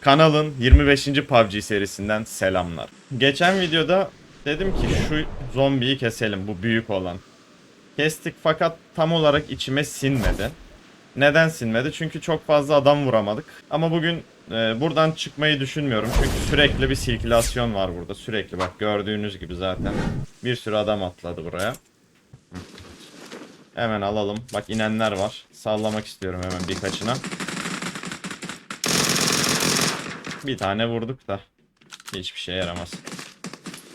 Kanalın 25. PUBG serisinden selamlar. Geçen videoda dedim ki şu zombiyi keselim bu büyük olan. Kestik fakat tam olarak içime sinmedi. Neden sinmedi? Çünkü çok fazla adam vuramadık. Ama bugün e, buradan çıkmayı düşünmüyorum. Çünkü sürekli bir sirkülasyon var burada. Sürekli bak gördüğünüz gibi zaten. Bir sürü adam atladı buraya. Hemen alalım. Bak inenler var. Sallamak istiyorum hemen birkaçına. Bir tane vurduk da. Hiçbir şey yaramaz.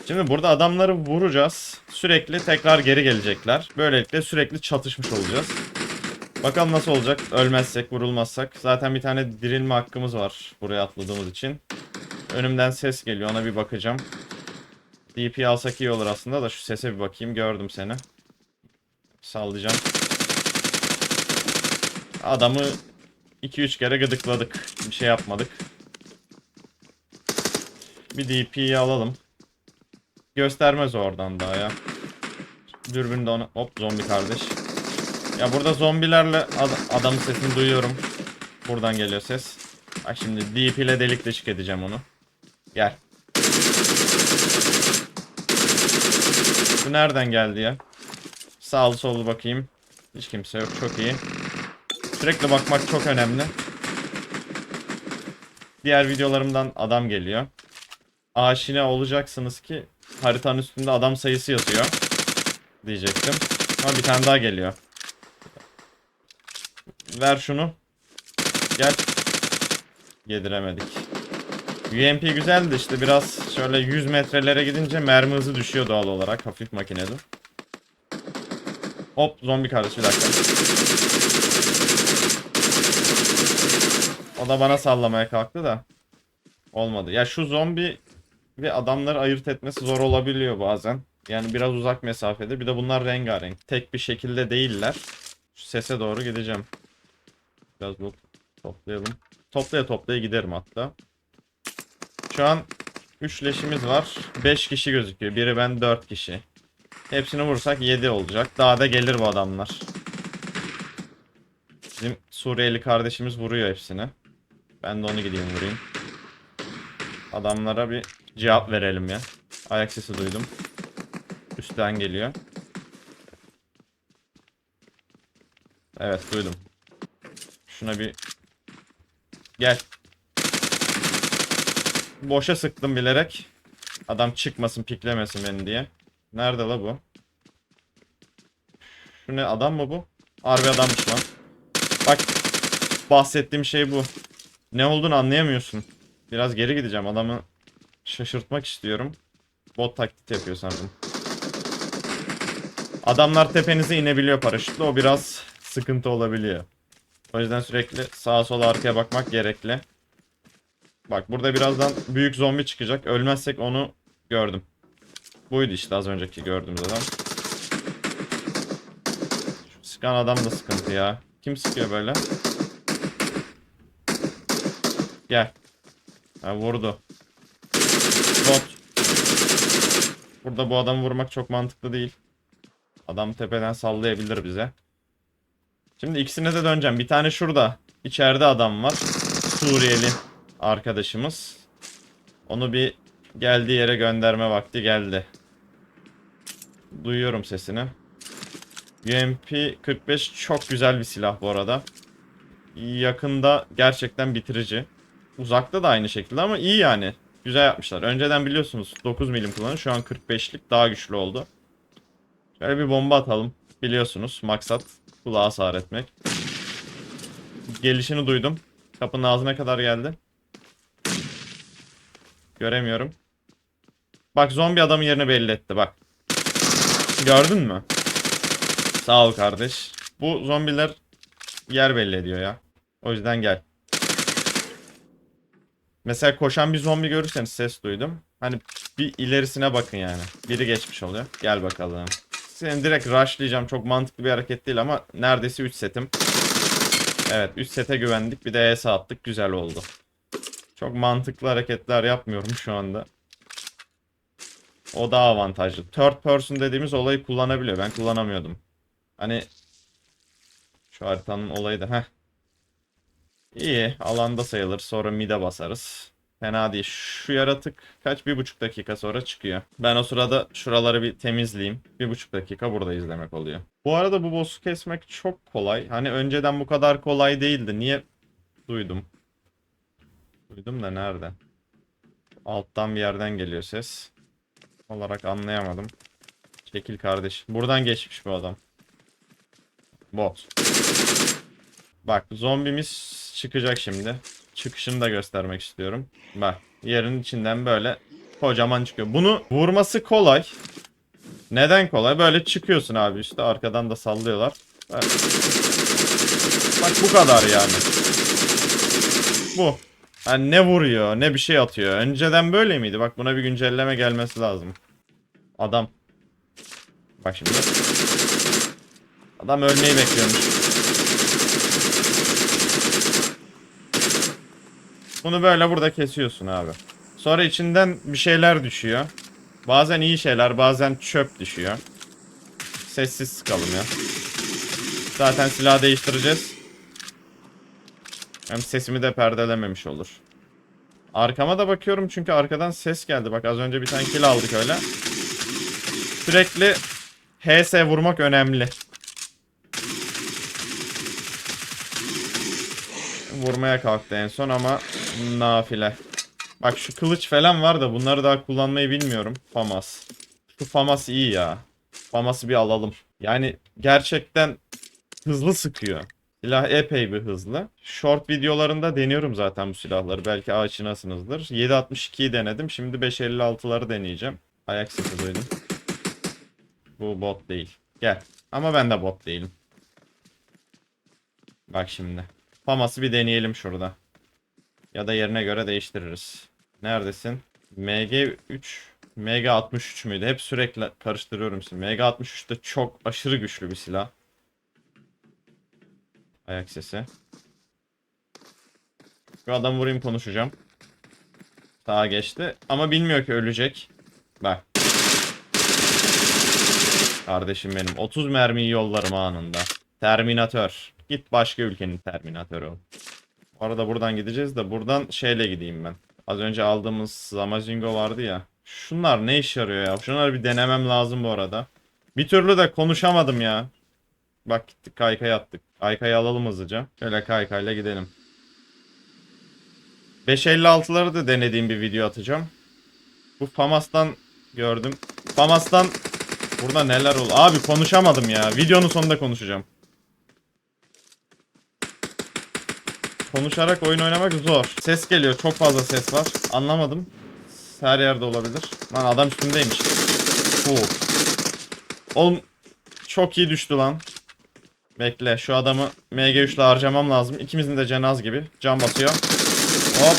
Şimdi burada adamları vuracağız. Sürekli tekrar geri gelecekler. Böylelikle sürekli çatışmış olacağız. Bakalım nasıl olacak. Ölmezsek, vurulmazsak. Zaten bir tane dirilme hakkımız var buraya atladığımız için. Önümden ses geliyor. Ona bir bakacağım. DP alsak iyi olur aslında da şu sese bir bakayım. Gördüm seni. Sallayacağım. Adamı 2-3 kere gıdıkladık. Bir şey yapmadık. Bir DP'yi alalım. Göstermez oradan daha ya. Dürbünde onu... Hop zombi kardeş. Ya burada zombilerle ad- adamın sesini duyuyorum. Buradan geliyor ses. Bak şimdi DP ile delik deşik edeceğim onu. Gel. Bu nereden geldi ya? Sağlı sollu bakayım. Hiç kimse yok. Çok iyi. Sürekli bakmak çok önemli. Diğer videolarımdan adam geliyor. Aşina olacaksınız ki haritanın üstünde adam sayısı yazıyor. Diyecektim. Ama bir tane daha geliyor. Ver şunu. Gel. Yediremedik. UMP güzeldi işte biraz şöyle 100 metrelere gidince mermi hızı düşüyor doğal olarak hafif makineli. Hop zombi kardeş bir dakika. O da bana sallamaya kalktı da. Olmadı. Ya şu zombi ve adamları ayırt etmesi zor olabiliyor bazen. Yani biraz uzak mesafede. Bir de bunlar rengarenk. Tek bir şekilde değiller. Şu sese doğru gideceğim. Biraz bu toplayalım. Toplaya toplaya giderim hatta. Şu an 3 leşimiz var. 5 kişi gözüküyor. Biri ben 4 kişi. Hepsini vursak 7 olacak. Daha da gelir bu adamlar. Bizim Suriyeli kardeşimiz vuruyor hepsini. Ben de onu gideyim vurayım. Adamlara bir cevap verelim ya. Ayak sesi duydum. Üstten geliyor. Evet duydum. Şuna bir gel. Boşa sıktım bilerek. Adam çıkmasın, piklemesin beni diye. Nerede la bu? Şu ne adam mı bu? Harbi adammış lan. Bak bahsettiğim şey bu. Ne olduğunu anlayamıyorsun. Biraz geri gideceğim. Adamı şaşırtmak istiyorum. Bot taklit yapıyor sanırım. Adamlar tepenize inebiliyor paraşütle. O biraz sıkıntı olabiliyor. O yüzden sürekli sağa sola arkaya bakmak gerekli. Bak burada birazdan büyük zombi çıkacak. Ölmezsek onu gördüm. Buydu işte az önceki gördüğümüz adam. Şu sıkan adam da sıkıntı ya. Kim sıkıyor böyle? Gel. Ha vurdu. Bot. Burada bu adamı vurmak çok mantıklı değil. Adam tepeden sallayabilir bize. Şimdi ikisine de döneceğim. Bir tane şurada. İçeride adam var. Suriyeli arkadaşımız. Onu bir geldiği yere gönderme vakti geldi. Duyuyorum sesini. UMP 45 çok güzel bir silah bu arada. Yakında gerçekten bitirici. Uzakta da aynı şekilde ama iyi yani. Güzel yapmışlar. Önceden biliyorsunuz 9 milim kullanıyor. Şu an 45'lik daha güçlü oldu. Şöyle bir bomba atalım. Biliyorsunuz maksat kulağa hasar etmek. Gelişini duydum. Kapının ağzına kadar geldi. Göremiyorum. Bak zombi adamın yerini belli etti bak. Gördün mü? Sağ ol kardeş. Bu zombiler yer belli ediyor ya. O yüzden gel. Mesela koşan bir zombi görürseniz ses duydum. Hani bir ilerisine bakın yani. Biri geçmiş oluyor. Gel bakalım. Seni direkt rushlayacağım. Çok mantıklı bir hareket değil ama neredeyse 3 setim. Evet 3 sete güvendik. Bir de ES attık. Güzel oldu. Çok mantıklı hareketler yapmıyorum şu anda. O daha avantajlı. Third person dediğimiz olayı kullanabiliyor. Ben kullanamıyordum. Hani şu haritanın olayı da heh. İyi. Alanda sayılır. Sonra mid'e basarız. Fena değil. Şu yaratık kaç? Bir buçuk dakika sonra çıkıyor. Ben o sırada şuraları bir temizleyeyim. Bir buçuk dakika burada izlemek oluyor. Bu arada bu boss'u kesmek çok kolay. Hani önceden bu kadar kolay değildi. Niye? Duydum. Duydum da nerede? Alttan bir yerden geliyor ses. Olarak anlayamadım. Çekil kardeş. Buradan geçmiş bu adam. Bot. Bak zombimiz çıkacak şimdi. Çıkışını da göstermek istiyorum. Bak yerin içinden böyle kocaman çıkıyor. Bunu vurması kolay. Neden kolay? Böyle çıkıyorsun abi işte arkadan da sallıyorlar. Bak, Bak bu kadar yani. Bu. Yani ne vuruyor ne bir şey atıyor. Önceden böyle miydi? Bak buna bir güncelleme gelmesi lazım. Adam. Bak şimdi. Adam ölmeyi bekliyormuş. Bunu böyle burada kesiyorsun abi. Sonra içinden bir şeyler düşüyor. Bazen iyi şeyler, bazen çöp düşüyor. Sessiz sıkalım ya. Zaten silah değiştireceğiz. Hem sesimi de perdelememiş olur. Arkama da bakıyorum çünkü arkadan ses geldi. Bak az önce bir tane kill aldık öyle. Sürekli HS vurmak önemli. Vurmaya kalktı en son ama nafile. Bak şu kılıç falan var da bunları daha kullanmayı bilmiyorum. Famas. Şu Famas iyi ya. Famas'ı bir alalım. Yani gerçekten hızlı sıkıyor. Silah epey bir hızlı. Short videolarında deniyorum zaten bu silahları. Belki aşinasınızdır. 7.62'yi denedim. Şimdi 5.56'ları deneyeceğim. Ayak sesi duydum. Bu bot değil. Gel. Ama ben de bot değilim. Bak şimdi. Famas'ı bir deneyelim şurada. Ya da yerine göre değiştiririz. Neredesin? MG3 MG63 müydü? Hep sürekli karıştırıyorum şimdi. MG63 de çok aşırı güçlü bir silah. Ayak sesi. Şu adam vurayım konuşacağım. Sağa geçti. Ama bilmiyor ki ölecek. Bak. Kardeşim benim. 30 mermiyi yollarım anında. Terminatör. Git başka ülkenin terminatörü ol. Bu arada buradan gideceğiz de buradan şeyle gideyim ben. Az önce aldığımız Zamazingo vardı ya. Şunlar ne işe yarıyor ya? Şunları bir denemem lazım bu arada. Bir türlü de konuşamadım ya. Bak gittik kaykaya attık. Kaykayı alalım hızlıca. Şöyle kaykayla gidelim. 556'ları da denediğim bir video atacağım. Bu Famas'tan gördüm. Famas'tan burada neler oldu? Abi konuşamadım ya. Videonun sonunda konuşacağım. Konuşarak oyun oynamak zor. Ses geliyor. Çok fazla ses var. Anlamadım. Her yerde olabilir. Lan adam üstündeymiş. Oo. Oğlum çok iyi düştü lan. Bekle şu adamı MG3 ile harcamam lazım. İkimizin de canı az gibi. Can basıyor. Hop.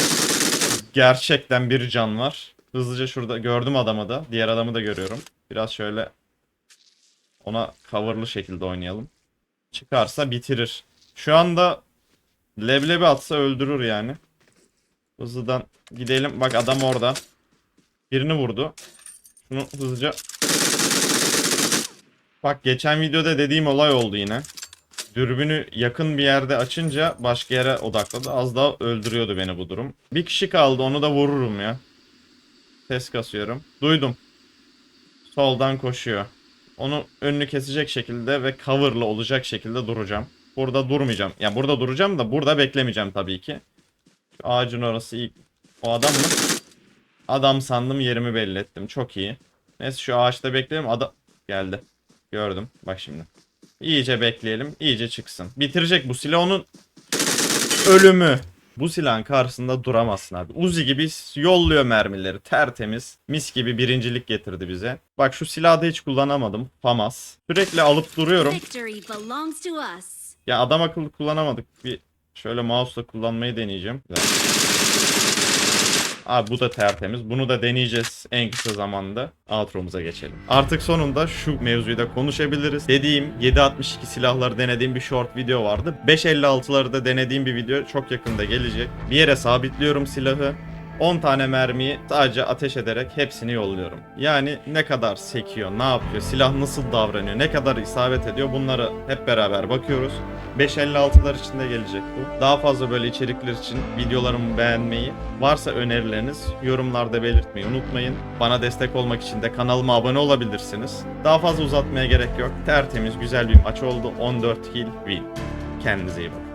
Gerçekten bir can var. Hızlıca şurada gördüm adamı da. Diğer adamı da görüyorum. Biraz şöyle ona coverlı şekilde oynayalım. Çıkarsa bitirir. Şu anda leblebi atsa öldürür yani. Hızlıdan gidelim. Bak adam orada. Birini vurdu. Şunu hızlıca Bak geçen videoda dediğim olay oldu yine. Dürbünü yakın bir yerde açınca başka yere odakladı. Az daha öldürüyordu beni bu durum. Bir kişi kaldı onu da vururum ya. Ses kasıyorum. Duydum. Soldan koşuyor. Onu önünü kesecek şekilde ve coverlı olacak şekilde duracağım. Burada durmayacağım. Ya burada duracağım da burada beklemeyeceğim tabii ki. Şu ağacın orası ilk. O adam mı? Adam sandım yerimi belli ettim. Çok iyi. Neyse şu ağaçta bekleyelim. Adam geldi. Gördüm. Bak şimdi. İyice bekleyelim. iyice çıksın. Bitirecek bu silah onun ölümü. Bu silahın karşısında duramazsın abi. Uzi gibi yolluyor mermileri. Tertemiz. Mis gibi birincilik getirdi bize. Bak şu silahı da hiç kullanamadım. Famas. Sürekli alıp duruyorum. Ya adam akıllı kullanamadık. Bir şöyle mouse'la kullanmayı deneyeceğim. Abi bu da tertemiz. Bunu da deneyeceğiz en kısa zamanda. Outro'muza geçelim. Artık sonunda şu mevzuyu da konuşabiliriz. Dediğim 7.62 silahları denediğim bir short video vardı. 5.56'ları da denediğim bir video çok yakında gelecek. Bir yere sabitliyorum silahı. 10 tane mermiyi sadece ateş ederek hepsini yolluyorum. Yani ne kadar sekiyor, ne yapıyor, silah nasıl davranıyor, ne kadar isabet ediyor bunları hep beraber bakıyoruz. 5.56'lar için de gelecek bu. Daha fazla böyle içerikler için videolarımı beğenmeyi, varsa önerileriniz yorumlarda belirtmeyi unutmayın. Bana destek olmak için de kanalıma abone olabilirsiniz. Daha fazla uzatmaya gerek yok. Tertemiz güzel bir maç oldu. 14 kill win. Kendinize iyi bakın.